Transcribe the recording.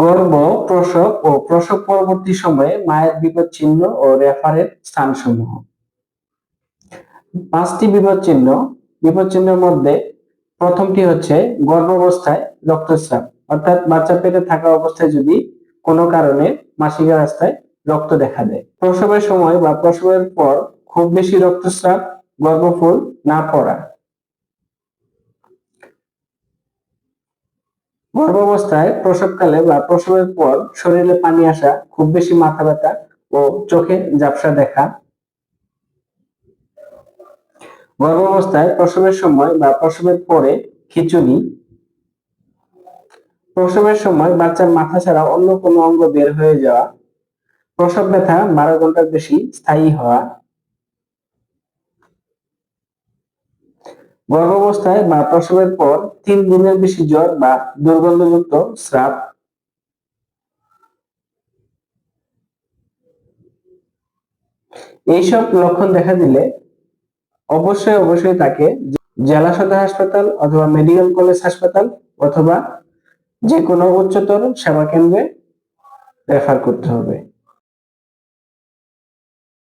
গর্ভ প্রসব ও প্রসব পরবর্তী সময়ে মায়ের বিপদ চিহ্ন ও রেফারের স্থানসমূহ। পাঁচটি বিপদ চিহ্ন। বিপদ চিহ্নের মধ্যে প্রথমটি হচ্ছে গর্ভাবস্থায় রক্তস্রাব। অর্থাৎ বাচ্চা পেটে থাকা অবস্থায় যদি কোনো কারণে মাসিকের রাস্তায় রক্ত দেখা দেয়। প্রসবের সময় বা প্রসবের পর খুব বেশি রক্তস্রাব, গর্ভফুল না পড়া। গর্ভাবস্থায় প্রসবকালে বা প্রসবের পর শরীরে পানি আসা, খুব বেশি মাথা ব্যথা ও চোখে ঝাপসা দেখা। গর্ভাবস্থায় প্রসবের সময় বা প্রসবের পরে খিচুড়ি প্রসবের সময় বাচ্চার মাথা ছাড়া অন্য কোনো অঙ্গ বের হয়ে যাওয়া। প্রসব ব্যথা বারো ঘণ্টার বেশি স্থায়ী হওয়া। গর্ভাবস্থায় বা প্রসবের পর তিন দিনের বেশি জ্বর বা দুর্গন্ধযুক্ত স্রাব। এইসব লক্ষণ দেখা দিলে অবশ্যই অবশ্যই তাকে জেলা সদর হাসপাতাল অথবা মেডিকেল কলেজ হাসপাতাল অথবা যে কোনো উচ্চতর সেবা কেন্দ্রে রেফার করতে হবে।